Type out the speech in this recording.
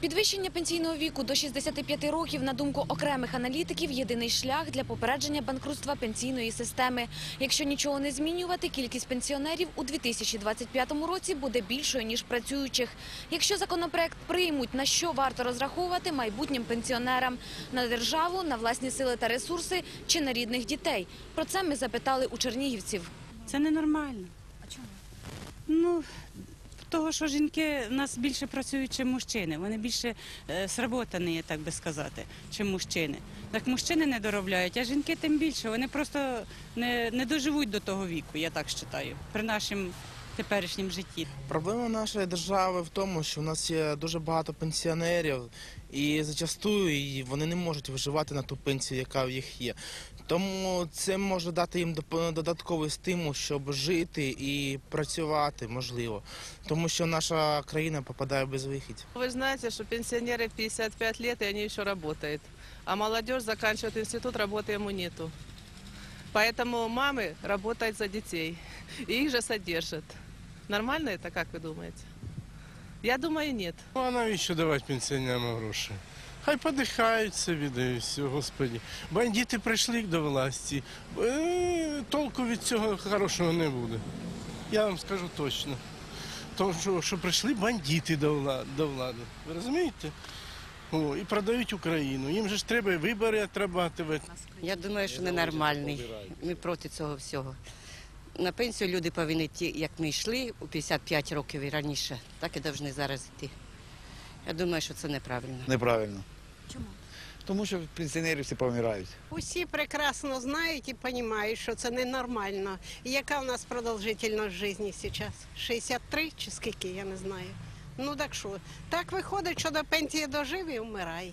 Підвищення пенсійного віку до 65 років, на думку окремих аналітиків, єдиний шлях для попередження банкрутства пенсійної системи. Якщо нічого не змінювати, кількість пенсіонерів у 2025 році буде більшою, ніж працюючих. Якщо законопроект приймуть, на що варто розраховувати майбутнім пенсіонерам? На державу, на власні сили та ресурси чи на рідних дітей? Про це ми запитали у чернігівців. Це ненормально. А чому? Ну, того, що жінки в нас більше працюють, ніж мужчини. Вони більше е, сработані, так би сказати, ніж мужчини. Так мужчини не доробляють, а жінки тим більше. Вони просто не, не доживуть до того віку, я так вважаю, при нашому теперішньому житті. Проблема нашої держави в тому, що у нас є дуже багато пенсіонерів, і зачастую і вони не можуть виживати на ту пенсію, яка в їх є. Тому це може дати їм доп- додатковий стимул, щоб жити і працювати, можливо. Тому що наша країна попадає в безвихідь. Вы же знаете, что пенсионеры в 55 лет, и они еще работают. А молодежь заканчивает институт, работы ему нету. Поэтому мамы работают за детей. И их же содержат. Нормально это, как вы думаете? Я думаю, нет. Ну, а навіщо давати пенсіонерам гроші? Хай подихають собі, да і все, господі. Бандити прийшли до власті. Е, толку від цього хорошого не буде. Я вам скажу точно. Тому що, що прийшли бандити до влади, до влади. Ви розумієте? О, і продають Україну. Їм же ж треба і вибори отрабатувати. Я думаю, що ненормальний. Ми проти цього всього. На пенсію люди повинні йти, як ми йшли у 55 років і раніше, так і повинні зараз йти. Я думаю, що це неправильно. Неправильно. Чому? Тому що пенсіонери всі помирають. Усі прекрасно знають і розуміють, що це ненормально. І яка в нас продовжительність життя зараз? 63 чи скільки, я не знаю. Ну так що, так виходить, що до пенсії дожив і вмирає.